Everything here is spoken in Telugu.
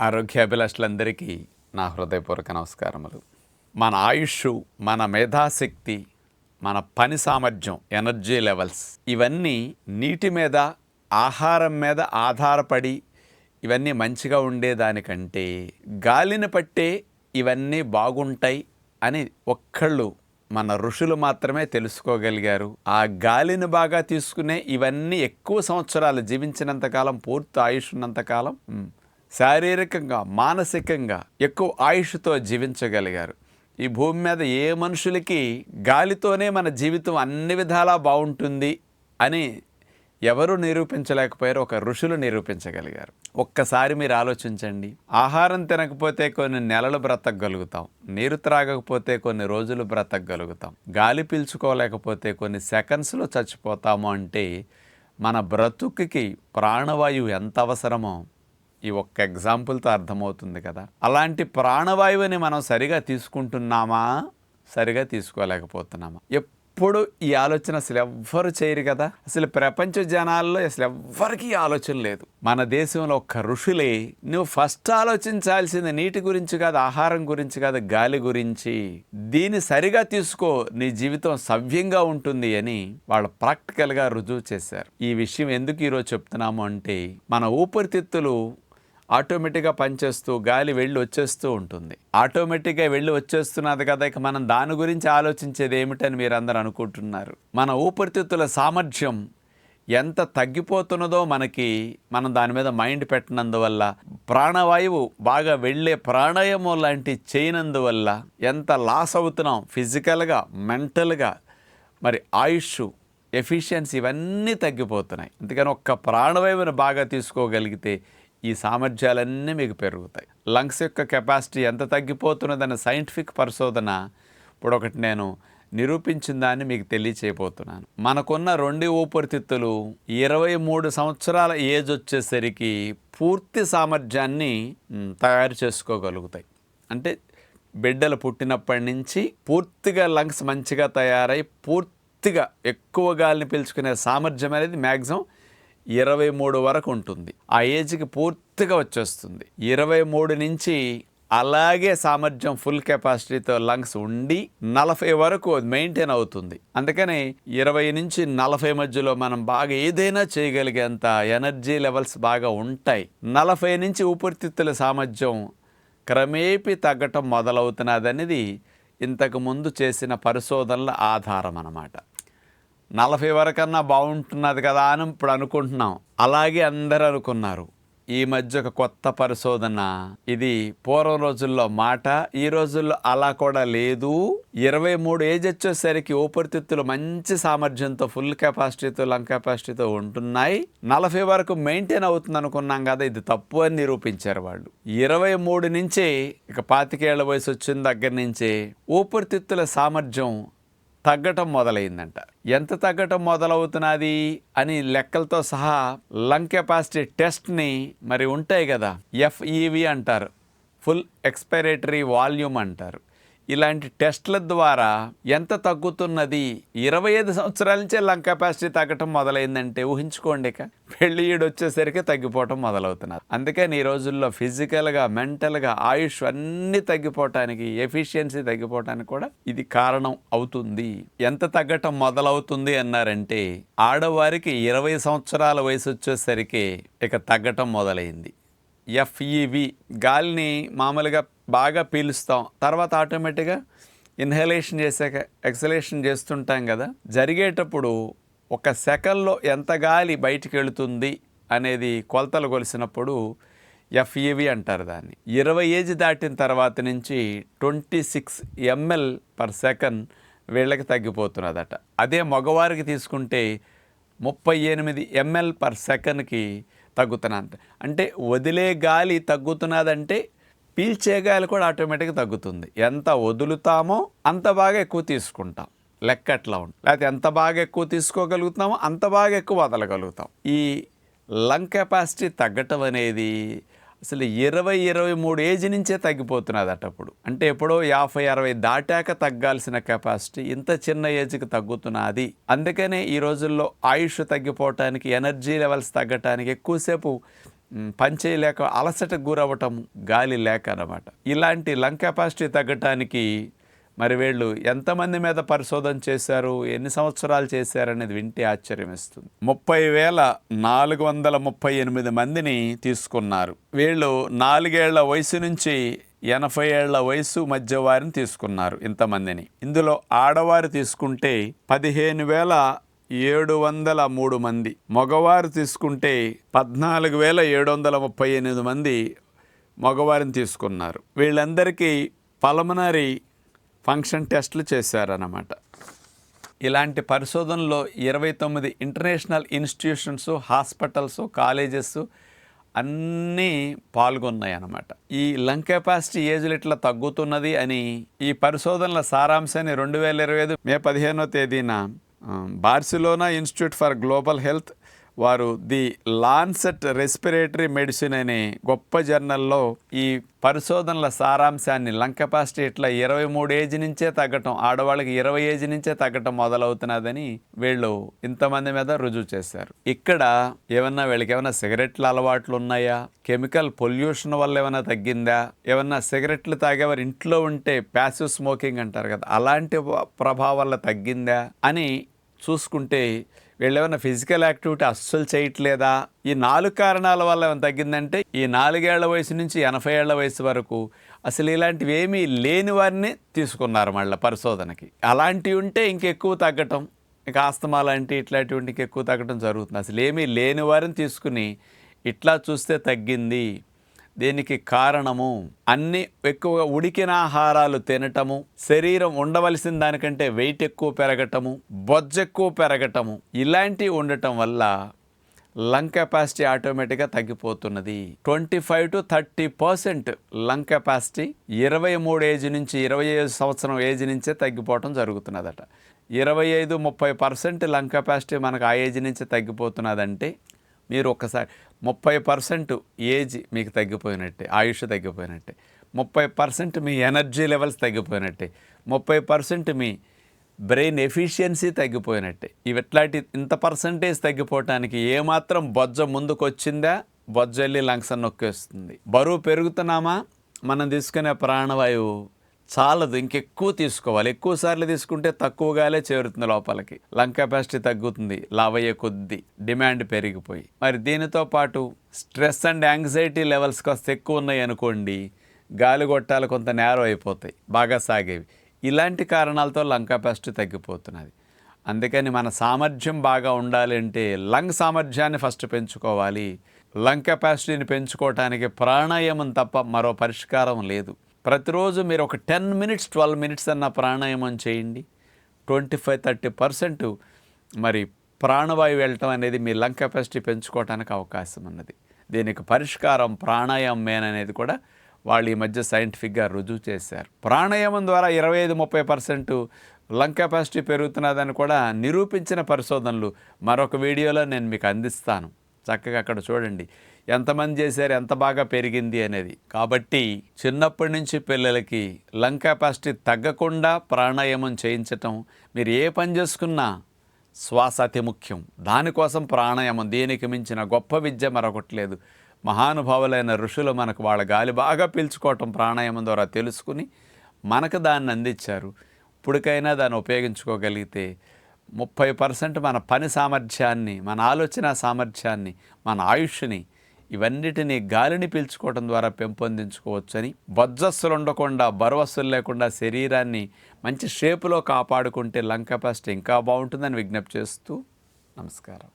ఆరోగ్యాభిలాషులందరికీ నా హృదయపూర్వక నమస్కారములు. మన ఆయుష్ మన మేధాశక్తి మన పని సామర్థ్యం ఎనర్జీ లెవెల్స్ ఇవన్నీ నీటి మీద ఆహారం మీద ఆధారపడి ఇవన్నీ మంచిగా ఉండేదానికంటే గాలిని పట్టే ఇవన్నీ బాగుంటాయి అని ఒక్కళ్ళు మన ఋషులు మాత్రమే తెలుసుకోగలిగారు. ఆ గాలిని బాగా తీసుకునే ఇవన్నీ ఎక్కువ సంవత్సరాలు జీవించినంతకాలం పూర్తి ఆయుష్ ఉన్నంతకాలం శారీరకంగా మానసికంగా ఎక్కువ ఆయుష్తో జీవించగలిగారు. ఈ భూమి మీద ఏ మనుషులకి గాలితోనే మన జీవితం అన్ని విధాలా బాగుంటుంది అని ఎవరు నిరూపించలేకపోయారు ఒక ఋషులు నిరూపించగలిగారు. ఒక్కసారి మీరు ఆలోచించండి. ఆహారం తినకపోతే కొన్ని నెలలు బ్రతకగలుగుతాం. నీరు త్రాగకపోతే కొన్ని రోజులు బ్రతకగలుగుతాం. గాలి పీల్చుకోలేకపోతే కొన్ని సెకండ్స్లో చచ్చిపోతాము అంటే మన బ్రతుకుకి ప్రాణవాయువు ఎంత అవసరమో ఈ ఒక్క ఎగ్జాంపుల్తో అర్థమవుతుంది కదా. అలాంటి ప్రాణవాయువుని మనం సరిగా తీసుకుంటున్నామా? సరిగా తీసుకోలేకపోతున్నామా? ఎప్పుడు ఈ ఆలోచన అసలు ఎవ్వరు చేయరు కదా. అసలు ప్రపంచ జనాల్లో అసలు ఎవ్వరికి ఆలోచన లేదు. మన దేశంలో ఒక్క ఋషులే నువ్వు ఫస్ట్ ఆలోచించాల్సింది నీటి గురించి కాదు ఆహారం గురించి కాదు గాలి గురించి. దీన్ని సరిగా తీసుకో నీ జీవితం సవ్యంగా ఉంటుంది అని వాళ్ళు ప్రాక్టికల్గా రుజువు చేశారు. ఈ విషయం ఎందుకు ఈరోజు చెప్తున్నాము అంటే మన ఊపిరితిత్తులు ఆటోమేటిక్గా పనిచేస్తూ గాలి వెళ్ళి వచ్చేస్తూ ఉంటుంది. ఆటోమేటిక్గా వెళ్ళి వచ్చేస్తున్నది కదా ఇక మనం దాని గురించి ఆలోచించేది ఏమిటని మీరు అందరూ అనుకుంటున్నారు. మన ఊపిరితిత్తుల సామర్థ్యం ఎంత తగ్గిపోతున్నదో మనకి మనం దాని మీద మైండ్ పెట్టినందువల్ల ప్రాణవాయువు బాగా వెళ్ళే ప్రాణాయామం లాంటి చేయనందువల్ల ఎంత లాస్ అవుతున్నాం ఫిజికల్గా మెంటల్గా మరి ఆయుష్ ఎఫిషియన్సీ ఇవన్నీ తగ్గిపోతున్నాయి. అందుకని ఒక్క ప్రాణవాయువుని బాగా తీసుకోగలిగితే ఈ సామర్థ్యాలన్నీ మీకు పెరుగుతాయి. లంగ్స్ యొక్క కెపాసిటీ ఎంత తగ్గిపోతున్నదన్న సైంటిఫిక్ పరిశోధన ఇప్పుడు ఒకటి నేను నిరూపించిన దాన్ని మీకు తెలియచేయబోతున్నాను. మనకున్న రెండు ఊపిరితిత్తులు ఇరవై మూడు సంవత్సరాల ఏజ్ వచ్చేసరికి పూర్తి సామర్థ్యాన్ని తయారు చేసుకోగలుగుతాయి. అంటే బిడ్డలు పుట్టినప్పటి నుంచి పూర్తిగా లంగ్స్ మంచిగా తయారై పూర్తిగా ఎక్కువ గాలిని పీల్చుకునే సామర్థ్యం అనేది మ్యాక్సిమం ఇరవై మూడు వరకు ఉంటుంది. ఆ ఏజ్కి పూర్తిగా వచ్చేస్తుంది. ఇరవై మూడు నుంచి అలాగే సామర్థ్యం ఫుల్ కెపాసిటీతో లంగ్స్ ఉండి నలభై వరకు మెయింటైన్ అవుతుంది. అందుకని ఇరవై నుంచి నలభై మధ్యలో మనం బాగా ఏదైనా చేయగలిగేంత ఎనర్జీ లెవెల్స్ బాగా ఉంటాయి. నలభై నుంచి ఊపిరితిత్తుల సామర్థ్యం క్రమేపీ తగ్గటం మొదలవుతున్నదనేది ఇంతకు ముందు చేసిన పరిశోధనల ఆధారం అన్నమాట. నలభై వరకన్నా బాగుంటున్నది కదా అని ఇప్పుడు అనుకుంటున్నాం. అలాగే అందరూ అనుకున్నారు. ఈ మధ్య ఒక కొత్త పరిశోధన. ఇది పూర్వం రోజుల్లో మాట ఈ రోజుల్లో అలా కూడా లేదు. ఇరవై మూడు ఏజ్ వచ్చేసరికి ఊపిరితిత్తులు మంచి సామర్థ్యంతో ఫుల్ కెపాసిటీతో లంగ్ కెపాసిటీతో ఉంటున్నాయి. నలభై వరకు మెయింటైన్ అవుతుంది అనుకున్నాం కదా ఇది తప్పు అని నిరూపించారు వాళ్ళు. ఇరవై మూడు నుంచి ఇక పాతికేళ్ళ వయసు వచ్చిన దగ్గర నుంచి ఊపిరితిత్తుల సామర్థ్యం తగ్గటం మొదలైందంట. ఎంత తగ్గటం మొదలవుతున్నది అని లెక్కలతో సహా లంగ్ కెపాసిటీ టెస్ట్ని మరి ఉంటాయి కదా ఎఫ్ఈవి అంటారు. ఫుల్ ఎక్స్పైరేటరీ వాల్యూమ్ అంటారు. ఇలాంటి టెస్ట్ల ద్వారా ఎంత తగ్గుతున్నది? ఇరవై ఐదు సంవత్సరాల నుంచే లంగ్ కెపాసిటీ తగ్గటం మొదలైందంటే ఊహించుకోండి ఇక. పెళ్ళి ఈడు వచ్చేసరికి తగ్గిపోవటం మొదలవుతున్నారు అందుకని ఈ రోజుల్లో ఫిజికల్గా మెంటల్గా ఆయుష్ అన్నీ తగ్గిపోవటానికి ఎఫిషియన్సీ తగ్గిపోవటానికి కూడా ఇది కారణం అవుతుంది. ఎంత తగ్గటం మొదలవుతుంది అన్నారంటే ఆడవారికి ఇరవై సంవత్సరాల వయసు వచ్చేసరికి ఇక తగ్గటం మొదలైంది. ఎఫ్ఈవి గాలిని మామూలుగా బాగా పీలుస్తాం. తర్వాత ఆటోమేటిక్గా ఇన్హలేషన్ చేసాక ఎక్సలేషన్ చేస్తుంటాం కదా. జరిగేటప్పుడు ఒక సెకండ్లో ఎంత గాలి బయటికి వెళుతుంది అనేది కొలతలు కొలిసినప్పుడు ఎఫ్ఈవి అంటారు దాన్ని. ఇరవై ఏజ్ దాటిన తర్వాత నుంచి twenty six ML per second వీళ్ళకి తగ్గిపోతున్నదట. అదే మగవారికి తీసుకుంటే ముప్పై ఎనిమిది ఎంఎల్ పర్ సెకండ్కి తగ్గుతున్నా అంటే వదిలే గాలి తగ్గుతున్నదంటే పీల్చే గాలి కూడా ఆటోమేటిక్గా తగ్గుతుంది. ఎంత వదులుతామో అంత బాగా ఎక్కువ తీసుకుంటాం. లెక్క ఎట్లా ఉంటుంది లేకపోతే ఎంత బాగా ఎక్కువ తీసుకోగలుగుతామో అంత బాగా ఎక్కువ వదలగలుగుతాం. ఈ లంగ్ కెపాసిటీ తగ్గటం అనేది అసలు ఇరవై ఇరవై మూడు ఏజ్ నుంచే తగ్గిపోతున్నది అటప్పుడు అంటే ఎప్పుడో యాభై అరవై దాటాక తగ్గాల్సిన కెపాసిటీ ఇంత చిన్న ఏజ్కి తగ్గుతున్నది అందుకనే ఈ రోజుల్లో ఆయుష్ తగ్గిపోవటానికి ఎనర్జీ లెవెల్స్ తగ్గటానికి ఎక్కువసేపు పంచేయలేక అలసట అలసటకు గురవ్వటం గాలి లేక అన్నమాట. ఇలాంటి లంగ్ కెపాసిటీ తగ్గటానికి మరి వీళ్ళు ఎంతమంది మీద పరిశోధన చేశారు ఎన్ని సంవత్సరాలు చేశారనేది వింటే ఆశ్చర్యం ఇస్తుంది ముప్పై వేల నాలుగు వందల ముప్పై ఎనిమిది మందిని తీసుకున్నారు. వీళ్ళు నాలుగేళ్ళ వయసు నుంచి ఎనభై ఏళ్ళ వయసు మధ్య వారిని తీసుకున్నారు ఇంతమందిని. ఇందులో ఆడవారు తీసుకుంటే పదిహేను వేల ఏడు వందల మూడు మంది. మగవారు తీసుకుంటే పద్నాలుగు వేల ఏడు వందల ముప్పై ఎనిమిది మంది మగవారిని తీసుకున్నారు. వీళ్ళందరికీ పలమనరీ ఫంక్షన్ టెస్టులు చేశారన్నమాట. ఇలాంటి పరిశోధనలో ఇరవై తొమ్మిది ఇంటర్నేషనల్ ఇన్స్టిట్యూషన్స్ హాస్పిటల్స్ కాలేజెస్ అన్నీ పాల్గొన్నాయి అన్నమాట ఈ లంగ్ కెపాసిటీ ఏజ్లు ఇట్లా తగ్గుతున్నది అని ఈ పరిశోధనల సారాంశాన్ని రెండు వేల ఇరవై ఐదు మే పదిహేనో తేదీన Barcelona institute for global health వారు ది లాన్సెట్ రెస్పిరేటరీ మెడిసిన్ అనే గొప్ప జర్నల్లో ఈ పరిశోధనల సారాంశాన్ని లంగ్ కెపాసిటీ ఇట్లా ఇరవై మూడు ఏజ్ నుంచే తగ్గటం ఆడవాళ్ళకి ఇరవై ఏజ్ నుంచే తగ్గటం మొదలవుతున్నదని వీళ్ళు ఇంతమంది మీద రుజువు చేశారు. ఇక్కడ ఏమన్నా వీళ్ళకి ఏమైనా సిగరెట్ల అలవాట్లు ఉన్నాయా? కెమికల్ పొల్యూషన్ వల్ల ఏమైనా తగ్గిందా? ఏమన్నా సిగరెట్లు తాగేవారు ఇంట్లో ఉంటే ప్యాసివ్ స్మోకింగ్ అంటారు కదా అలాంటి ప్రభావం తగ్గిందా? అని చూసుకుంటే వీళ్ళు ఏమైనా ఫిజికల్ యాక్టివిటీ అస్సలు చేయట్లేదా? ఈ నాలుగు కారణాల వల్ల ఏమైనా తగ్గిందంటే ఈ నాలుగేళ్ళ వయసు నుంచి ఎనభై ఏళ్ళ వయసు వరకు అసలు ఇలాంటివి ఏమీ లేని వారిని తీసుకున్నారు మళ్ళీ పరిశోధనకి. అలాంటివి ఉంటే ఇంకెక్కువ తగ్గటం ఇక ఆస్తమా లాంటి ఇట్లాంటివి ఇంకెక్కువ తగ్గటం జరుగుతుంది. అసలు ఏమీ లేని వారిని తీసుకుని ఇట్లా చూస్తే తగ్గింది. దీనికి కారణము? అన్ని ఎక్కువగా ఉడికిన ఆహారాలు తినటము శరీరం ఉండవలసిన దానికంటే వెయిట్ ఎక్కువ పెరగటము బొజ్జ ఎక్కువ పెరగటము ఇలాంటివి ఉండటం వల్ల లంగ్ కెపాసిటీ ఆటోమేటిక్గా తగ్గిపోతున్నది. Twenty five to thirty percent lung capacity ఇరవై మూడు ఏజ్ నుంచి ఇరవై ఐదు సంవత్సరం ఏజ్ నుంచే తగ్గిపోవటం జరుగుతున్నదట. ఇరవై ఐదు ముప్పై పర్సెంట్ లంగ్ కెపాసిటీ మనకు ఆ ఏజ్ నుంచే తగ్గిపోతున్నదంటే మీరు ఒక్కసారి ముప్పై పర్సెంట్ ఏజ్ మీకు తగ్గిపోయినట్టే ఆయుష్ తగ్గిపోయినట్టే ముప్పై పర్సెంట్ మీ ఎనర్జీ లెవెల్స్ తగ్గిపోయినట్టే ముప్పై పర్సెంట్ మీ బ్రెయిన్ ఎఫిషియన్సీ తగ్గిపోయినట్టే. ఇవి ఎట్లాంటి ఇంత పర్సంటేజ్ తగ్గిపోవటానికి ఏమాత్రం బొజ్జ ముందుకు వచ్చిందా బొజ్జ వెళ్ళి లంగ్స్ నొక్కేస్తుంది. బరువు పెరుగుతున్నామా? మనం తీసుకునే ప్రాణవాయువు చాలదు ఇంకెక్కువ తీసుకోవాలి. ఎక్కువ సార్లు తీసుకుంటే తక్కువగానే చేరుతుంది లోపలికి. లంగ్ కెపాసిటీ తగ్గుతుంది లావయ్యే కొద్ది డిమాండ్ పెరిగిపోయి. మరి దీనితో పాటు స్ట్రెస్ అండ్ యాంగ్జైటీ లెవెల్స్ కాస్త ఎక్కువ ఉన్నాయి అనుకోండి గాలి గొట్టాలు కొంత నేరో అయిపోతాయి బాగా సాగేవి. ఇలాంటి కారణాలతో లంగ్ కెపాసిటీ తగ్గిపోతున్నది. అందుకని మన సామర్థ్యం బాగా ఉండాలి అంటే లంగ్ సామర్థ్యాన్ని ఫస్ట్ పెంచుకోవాలి. లంగ్ కెపాసిటీని పెంచుకోవటానికి ప్రాణాయామం తప్ప మరో పరిష్కారం లేదు. ప్రతిరోజు మీరు ఒక టెన్ మినిట్స్ ట్వెల్వ్ మినిట్స్ అన్న ప్రాణాయామం చేయండి. ట్వంటీ ఫైవ్ థర్టీ పర్సెంట్ మరి ప్రాణవాయువు వెళ్ళటం అనేది మీ లంగ్ కెపాసిటీ పెంచుకోవడానికి అవకాశం ఉన్నది. దీనికి పరిష్కారం ప్రాణాయామం అనేది కూడా వాళ్ళు ఈ మధ్య సైంటిఫిక్గా రుజువు చేశారు. ప్రాణాయామం ద్వారా ఇరవై ఐదు ముప్పై పర్సెంట్ లంగ్ కెపాసిటీ పెరుగుతున్నదని కూడా నిరూపించిన పరిశోధనలు మరొక వీడియోలో నేను మీకు అందిస్తాను. చక్కగా అక్కడ చూడండి. ఎంతమంది చేశారు ఎంత బాగా పెరిగింది అనేది. కాబట్టి చిన్నప్పటి నుంచి పిల్లలకి లంగ్ కెపాసిటీ తగ్గకుండా ప్రాణాయామం చేయించటం మీరు ఏ పని చేసుకున్నా శ్వాస అతి ముఖ్యం. దానికోసం ప్రాణాయామం దీనికి మించిన గొప్ప విద్య మరొకటి లేదు. మహానుభావులైన ఋషులు మనకు వాళ్ళ గాలి బాగా పీల్చుకోవటం ప్రాణాయామం ద్వారా తెలుసుకుని మనకు దాన్ని అందించారు. ఇప్పటికైనా దాన్ని ఉపయోగించుకోగలిగితే ముప్పై పర్సెంట్ మన పని సామర్థ్యాన్ని మన ఆలోచన సామర్థ్యాన్ని మన ఆయుష్ని ఇవన్నిటినీ గాలిని పీల్చుకోవడం ద్వారా పెంపొందించుకోవచ్చని బొజ్జస్సులు ఉండకుండా బరువస్సులు లేకుండా శరీరాన్ని మంచి షేపులో కాపాడుకుంటే లంగ్ కెపాసిటీ ఇంకా బాగుంటుందని విజ్ఞప్తి చేస్తూ నమస్కారం.